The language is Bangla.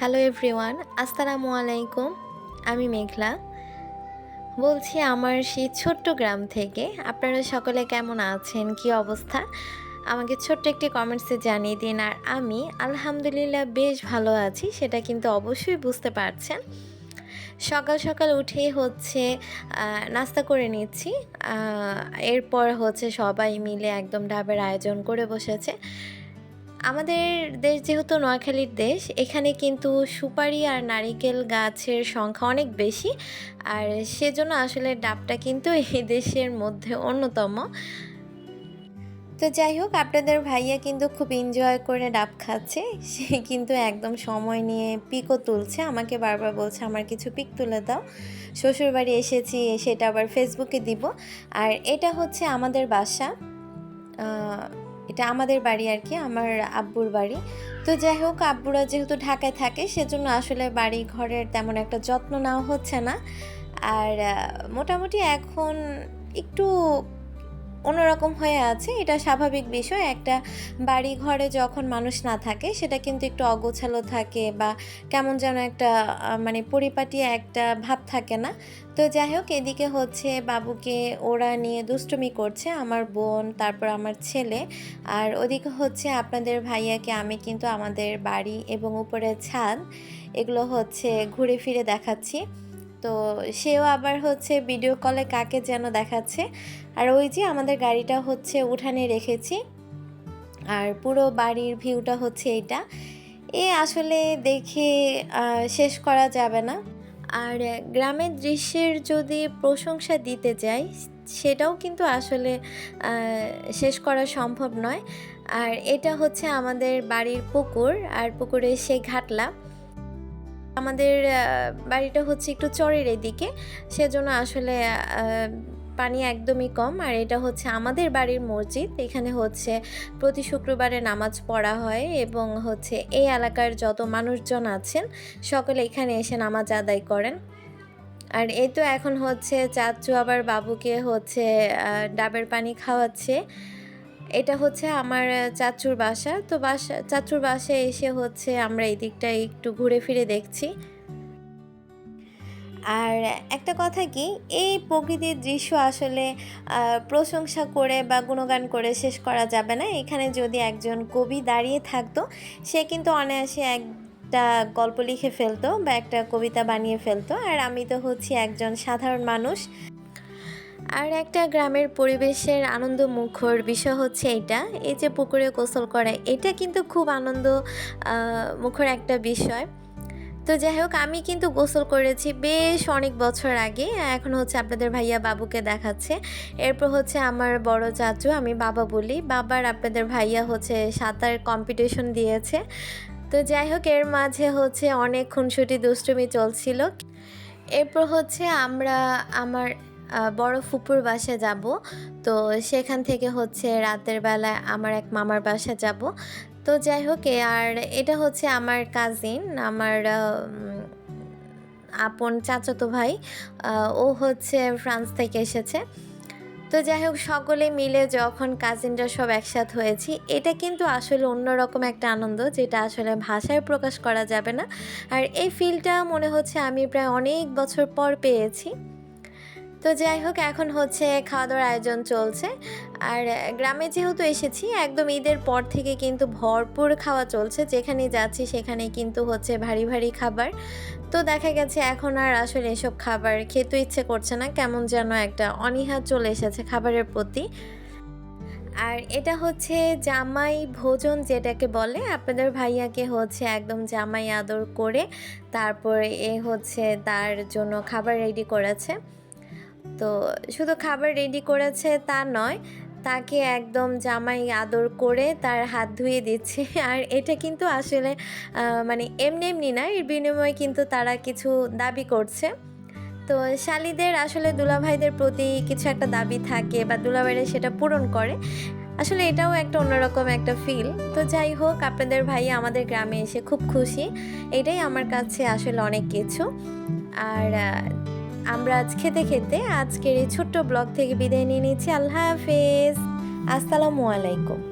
হ্যালো এভরিওয়ান, আসসালামু আলাইকুম। আমি মেঘলা। বলছি আমার সেই ছোট্ট গ্রাম থেকে, আপনারা সকলে কেমন আছেন? কি অবস্থা? আমাকে ছোট্ট একটি কমেন্টসে জানিয়ে দিন। আর আমি আলহামদুলিল্লাহ বেশ ভালো আছি, সেটা কিন্তু অবশ্যই বুঝতে পারছেন। সকাল সকাল উঠেই হচ্ছে নাস্তা করে নিচ্ছি। এরপর হচ্ছে সবাই মিলে একদম ডাবের আয়োজন করে বসেছে। আমাদের দেশ যেহেতু নোয়াখালীর দেশ, এখানে কিন্তু সুপারি আর নারিকেল গাছের সংখ্যা অনেক বেশি। আর সেজন্য আসলে ডাবটা কিন্তু এই দেশের মধ্যে অন্যতম। তো যাই হোক, আপনাদের ভাইয়া কিন্তু খুব এনজয় করে ডাব খাচ্ছে। সে কিন্তু একদম সময় নিয়ে পিকও তুলছে। আমাকে বারবার বলছে, আমার কিছু পিক তুলে দাও। শ্বশুরবাড়ি এসেছি, সেটা আবার ফেসবুকে দিব। আর এটা হচ্ছে আমাদের বাসা। এটা আমাদের বাড়ি আর কি, আমার আব্বুর বাড়ি। তো যাই হোক, আব্বুরা যেহেতু ঢাকায় থাকে, সেজন্য আসলে বাড়ি ঘরের তেমন একটা যত্ন নেওয়া হচ্ছে না। আর মোটামুটি এখন একটু অন্যরকম হয়ে আছে। এটা স্বাভাবিক বিষয়। একটা বাড়ি ঘরে যখন মানুষ না থাকে, সেটা কিন্তু একটু অগোছালো থাকে বা কেমন যেন একটা মানে পরিপাটি একটা ভাব থাকে না। তো যাই হোক, এদিকে হচ্ছে বাবুকে ওরা নিয়ে দুষ্টুমি করছে, আমার বোন, তারপর আমার ছেলে। আর ওদিকে হচ্ছে আপনাদের ভাইয়াকে আমি কিন্তু আমাদের বাড়ি এবং উপরের ছাদ, এগুলো হচ্ছে ঘুরে ফিরে দেখাচ্ছি। তো সেও আবার হচ্ছে ভিডিও কলে কাকে যেন দেখাচ্ছে। আর ওই যে আমাদের গাড়িটা হচ্ছে উঠানে রেখেছি। আর পুরো বাড়ির ভিউটা হচ্ছে এইটা। এ আসলে দেখে শেষ করা যাবে না। আর গ্রামের দৃশ্যের যদি প্রশংসা দিতে যাই, সেটাও কিন্তু আসলে শেষ করা সম্ভব নয়। আর এটা হচ্ছে আমাদের বাড়ির পুকুর। আর পুকুরে সেই ঘাটলা। আমাদের বাড়িটা হচ্ছে একটু চরের এদিকে। সেজন্য আসলে পানি একদমই কম। আর এটা হচ্ছে আমাদের বাড়ির মসজিদ। এখানে হচ্ছে প্রতি শুক্রবারে নামাজ পড়া হয় এবং হচ্ছে এই এলাকার যত মানুষজন আছেন, সকলে এখানে এসে নামাজ আদায় করেন। আর এই তো এখন হচ্ছে চাচু আবার বাবুকে হচ্ছে ডাবের পানি খাওয়াচ্ছে। এটা হচ্ছে আমার চাচুর বাসা। তো বাসা, চাচুর বাসায় এসে হচ্ছে আমরা এই দিকটা একটু ঘুরে ফিরে দেখছি। আর একটা কথা কি, এই প্রকৃতির দৃশ্য আসলে প্রশংসা করে বা গুণগান করে শেষ করা যাবে না। এখানে যদি একজন কবি দাঁড়িয়ে থাকতো, সে কিন্তু অনায়াসে এক একটা গল্প লিখে ফেলতো বা একটা কবিতা বানিয়ে ফেলতো। আর আমি তো হচ্ছি একজন সাধারণ মানুষ। আর একটা গ্রামের পরিবেশের আনন্দ মুখর বিষয় হচ্ছে এটা। এই যে পুকুরে গোসল করা, এটা কিন্তু খুব আনন্দ মুখর একটা বিষয়। তো যাই হোক, আমি কিন্তু গোসল করেছি বেশ অনেক বছর আগে। এখন হচ্ছে আপনাদের ভাইয়া বাবুকে দেখাচ্ছে। এরপর হচ্ছে আমার বড় চাচু, আমি বাবা বলি। বাবার আপনাদের ভাইয়া হচ্ছে সাঁতার কম্পিটিশন দিয়েছে। তো যাই হোক, এর মাঝে হচ্ছে অনেক খুনসুটি, দুষ্টুমি চলছিল। এরপর হচ্ছে আমরা, আমার বড় ফুপুর বাসা যাব। তো সেখান থেকে হচ্ছে রাতের বেলায় আমার এক মামার বাসা যাব। তো যাই হোক আর এটা হচ্ছে আমার কাজিন আমার আপন চাচাতো ভাই। ও হচ্ছে ফ্রান্স থেকে এসেছে। তো যাই হোক, সকলে মিলে যখন কাজিনরা সব একসাথ হয়েছি, এটা কিন্তু আসলে অন্যরকম একটা আনন্দ, যেটা আসলে ভাষায় প্রকাশ করা যাবে না। আর এই ফিলটা মনে হচ্ছে আমি প্রায় অনেক বছর পর পেয়েছি। তো যাই হোক, এখন হচ্ছে খাওয়া দাওয়ার আয়োজন চলছে। আর গ্রামে যেহেতু এসেছি, একদম ঈদের পর থেকে কিন্তু ভরপুর খাওয়া চলছে। যেখানে যাচ্ছি সেখানে কিন্তু হচ্ছে ভারী ভারী খাবার। তো দেখা গেছে, এখন আর আসলে এসব খাবার খেতে ইচ্ছে করছে না। কেমন যেন একটা অনীহা চলে এসেছে খাবারের প্রতি। আর এটা হচ্ছে জামাই ভোজন যেটাকে বলে। আপনাদের ভাইয়াকে হচ্ছে একদম জামাই আদর করে তারপরে এ হচ্ছে তার জন্য খাবার রেডি করেছে। তো শুধু খাবার রেডি করেছে তা নয়, তাকে একদম জামাই আদর করে তার হাত ধুয়ে দিচ্ছে। আর এটা কিন্তু আসলে মানে এমনি এমনি না, এর বিনিময়ে কিন্তু তারা কিছু দাবি করছে। তো শালিদের আসলে দুলাভাইদের প্রতি কিছু একটা দাবি থাকে বা দুলাভাইরা সেটা পূরণ করে। আসলে এটাও একটা অন্যরকম একটা ফিল তো যাই হোক, আপনাদের ভাই আমাদের গ্রামে এসে খুব খুশি। এটাই আমার কাছে আসলে অনেক কিছু। আর আমরা আজ খেতে খেতে আজকের এই ছোট্ট ব্লগ থেকে বিদায় নিয়ে নিচ্ছি। আল্লাহ হাফেজ। আসসালামু আলাইকুম।